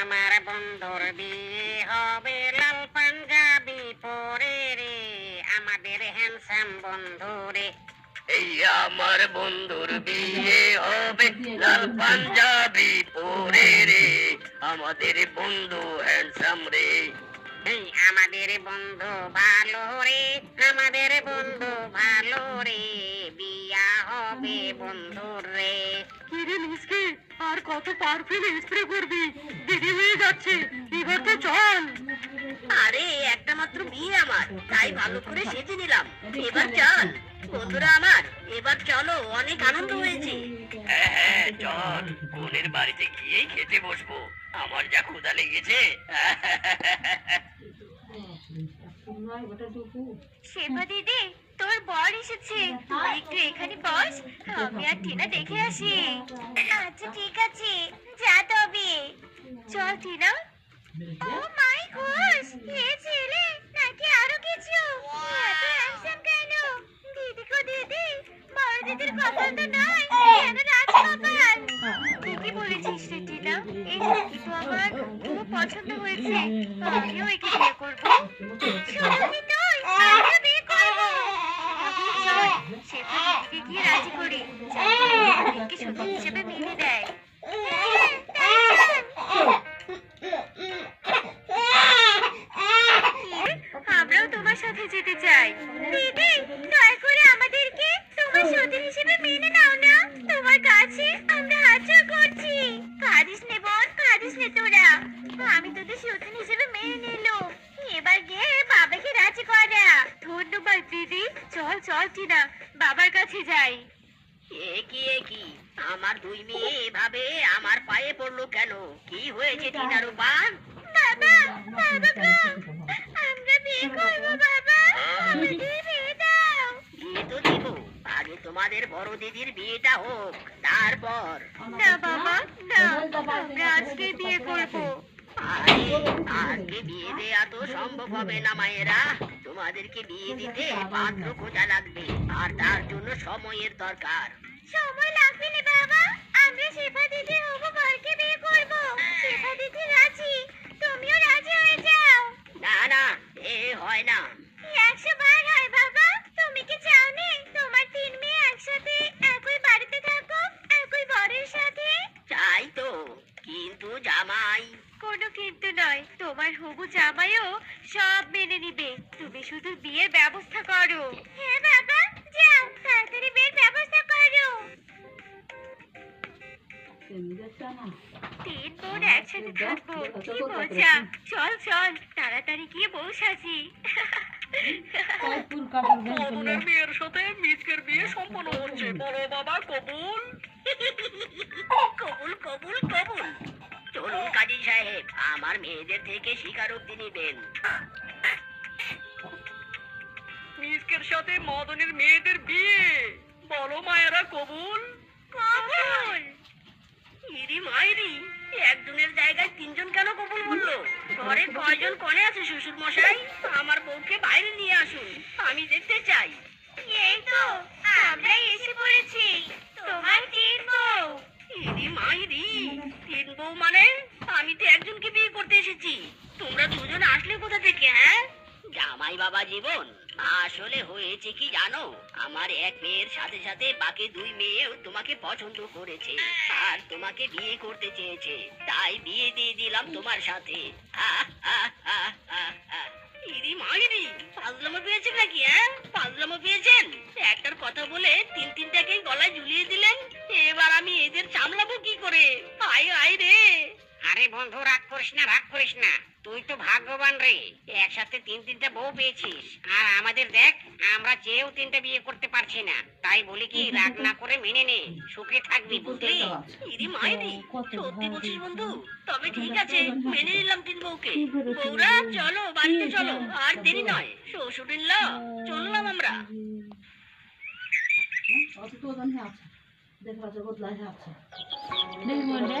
আমার বন্ধুর বিয়ে হবে লাল পাঞ্জাবি পরে রে। আমাদের হ্যান্ডসাম বন্ধু রে। এই আমার বন্ধুর বিয়ে হবে লাল পাঞ্জাবি পরে রে। আমাদের বন্ধু হ্যান্ডসাম রে। এই আমাদের বন্ধু ভালো রে আমাদের বন্ধু ভালো রে। বিয়া হবে বন্ধুর রে। কিরে মিসকে আর কত পারফিউম স্প্রে করবি? দেরি হয়ে যাচ্ছে। এবার চল। আরে একটা মাত্র বিয়ে আমার। তাই ভালো করে সেজে নিলাম। এবার চল। বন্ধুরা আমার এবার চলো অনেক আনন্দ হয়েছে। হ্যাঁ চল। বোনের বাড়িতে গিয়েই খেতে বসবো। আমার যা ক্ষুধা লেগেছে। শেফা দিদি তোর বর এসেছে। তুই একটু এখানে বস। আমি আর টিনা দেখে আসি। আচ্ছা ঠিক আছে। যা টিনা? ও মাই গড এ ছেলে নাকি আরও কিছু? এত হ্যান্ডসাম কেন? দিদি গো দিদি বড় দিদির কপাল তো নয় কেন রাজ ঠিকই বলেছিস রে টিনা? এই নাকি তো আমার খুব পছন্দ হয়েছে আমিও একে বিয়ে করব। শুধু কি আমিও বিয়ে করব। চল শেফা দিদিকে গিয়ে রাজি করি। হিসেবে এ কি এ আমার দুই মেয়ে এভাবে আমার পায়ে পড়ল কেন? কি হয়েছে টিনা রূপান বাবা বাবা গো আমরা বিয়ে করব বাবা। আমাদের বিয়ে দাও বিয়ে তো দিব? আগে তোমাদের বড় দিদির বিয়েটা হোক তারপর। না বাবা না আমরা আজকে বিয়ে করব। আরে আজকে বিয়ে দেয়া তো সম্ভব হবে না মায়েরা। তোমাদেরকে বিয়ে দিতে পাত্র খোঁজা লাগবে আর তার জন্য সময়ের দরকার। সময় লাগবে না বাবা। আমরা শেফা দিদি হবু বরকে বিয়ে করব। শেফা দিদি রাজি। তুমিও রাজি হয়ে যাও। না না এ হয় না। একশো বার হয় বাবা? তুমি কি চাও নি তোমার তিন মেয়ে একসাথে একই বাড়িতে থাকো একই বরের সাথে? চাই তো কিন্তু জামাই কোনো কিন্তু নয়। তোমার হবু জামাইও সব মেনে নিবে। তুমি শুধু বিয়ের ব্যবস্থা করো। হ্যাঁ বাবা যাও তাড়াতাড়ি বিয়ের ব্যবস্থা করো। তিন বোন একসাথে থাকব কি মজা। চল চল তাড়াতাড়ি গিয়ে বউ সাজি। কবুলের মেয়ের সাথে মিসকের বিয়ে সম্পন্ন হচ্ছে। বলো বাবা কবুল। কবুল কবুল কবুল। সাহেব আমার মেয়েদের থেকে স্বীকারোক্তি নিবেন। মিসকের সাথে মদনের মেয়েদের বিয়ে? বলো মায়েরা কবুল? কবুল? ইরি মাইরি একজনের জায়গায় তিনজন কেন কবুল বলল? ঘরে কয়জন কনে আছে শ্বশুর মশাই আমার বউকে বাইরে নিয়ে আসুন আমি দেখতে চাই। এই তো আমরা এসে পড়েছি। এসেছি। তোমরা দুজন আসলে কোথা থেকে হ্যাঁ? জামাই বাবা জীবন, আসলে হয়েছে কি জানো? আমার এক মেয়ের সাথে সাথে বাকি দুই মেয়েও তোমাকে পছন্দ করেছে আর তোমাকে বিয়ে করতে চেয়েছে। তাই বিয়ে দিয়ে দিলাম তোমার সাথে। পেয়েছেন নাকি হ্যাঁ? পেয়েছেন? একটার কথা বলে তিন তিনটাকে গলায় ঝুলিয়ে দিলেন। এবার আমি এদের সামলাবো কি করে? আয় আয় রে। আরে বন্ধু রাগ করিস না রাগ করিস না। তুই তো ভাগ্যবান রে। একসাথে তিন তিনটা বউ পেয়েছিস। আর আমাদের দেখ আমরা চেয়েও তিনটা বিয়ে করতে পারছি না। তাই বলি কি রাগ না করে মেনে নে সুখে থাকবি বুঝলি? ইরি মাইরি সত্যি বলছিস বন্ধু? তবে ঠিক আছে মেনে নিলাম তিন বউকে। বউরা চলো বাড়িতে চলো। আর দেরি নয় শ্বশুরিল্লা চললাম আমরা। নন্নু,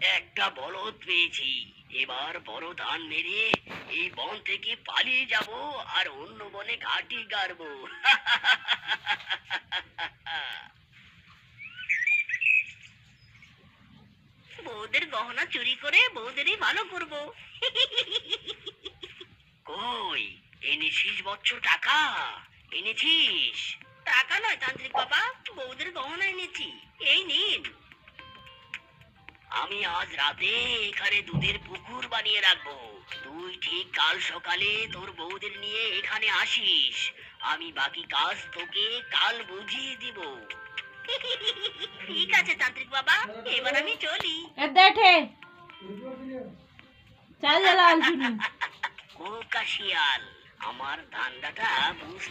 একটা বলদ পেয়েছি। এবার বড় ধান মেরে এই বন থেকে পালিয়ে যাব আর অন্য বনে ঘাটি গাড়বো। বউদের গহনা চুরি করে বউদেরই ভালো করব। কই? এনেছিস বচ্চ টাকা? এনেছিস? টাকা নয় তান্ত্রিক বাবা বউদের গহনা এনেছি। এই নিন। আমি আজ রাতে এখানে দুধের পুকুর বানিয়ে রাখব। তুই ঠিক কাল সকালে তোর বউদের নিয়ে এখানে আসিস। আমি বাকি কাজ তোকে কাল বুঝিয়ে দিব। ঠিক আছে তান্ত্রিক বাবা এবার আমি চলি। দেখে। চাল জ্বালা আলচুনি ও কাশিয়াল আমার ধান্দাটা বুঝ